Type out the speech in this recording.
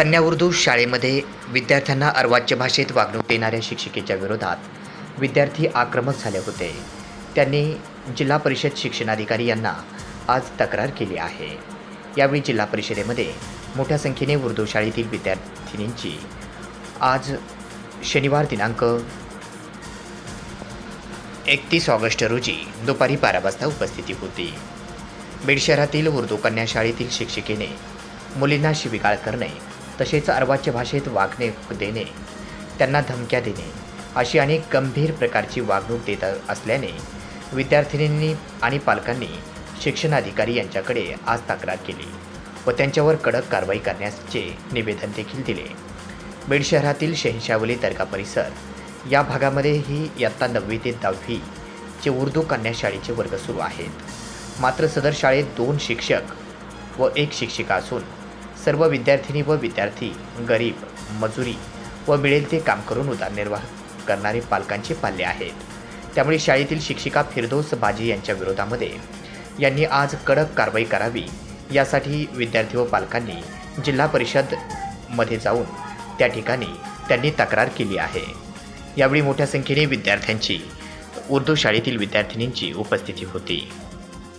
कन्या उर्दू शाळेमध्ये विद्यार्थ्यांना अर्वाच्य भाषेत वागणूक देणाऱ्या शिक्षिकेच्या विरोधात विद्यार्थी आक्रमक झाले होते. त्यांनी जिल्हा परिषद शिक्षणाधिकारी यांना आज तक्रार केली आहे. यावेळी जिल्हा परिषदेमध्ये मोठ्या संख्येने उर्दू शाळेतील विद्यार्थिनींची आज शनिवार दिनांक एकतीस ऑगस्ट रोजी दुपारी बारा वाजता उपस्थिती होती. बीड शहरातील उर्दू कन्या शाळेतील शिक्षिकेने मुलींना शिविगाळ करणे तसेच अर्वाच्य भाषेत वागणे देणे त्यांना धमक्या देणे अशी अनेक गंभीर प्रकारची वागणूक देत असल्याने विद्यार्थिनींनी आणि पालकांनी शिक्षणाधिकारी यांच्याकडे आज तक्रार केली व त्यांच्यावर कडक कारवाई करण्याचे निवेदन देखील दिले. बीड शहरातील शहशावली दर्गा परिसर या भागामध्येही इयत्ता नववी ते दहावीचे उर्दू कन्या शाळेचे वर्ग सुरू आहेत. मात्र सदर शाळेत दोन शिक्षक व एक शिक्षिका असून सर्व विद्यार्थिनी व विद्यार्थी गरीब मजुरी व मिळेल ते काम करून उदरनिर्वाह करणारे पालकांचे पाल्य आहेत. त्यामुळे शाळेतील शिक्षिका फिरदोस बाजी यांच्या विरोधामध्ये यांनी आज कडक कारवाई करावी. यासाठी विद्यार्थी व पालकांनी जिल्हा परिषदमध्ये जाऊन त्या ठिकाणी त्यांनी तक्रार केली आहे. यावेळी मोठ्या संख्येने विद्यार्थ्यांची उर्दू शाळेतील विद्यार्थिनींची उपस्थिती होती.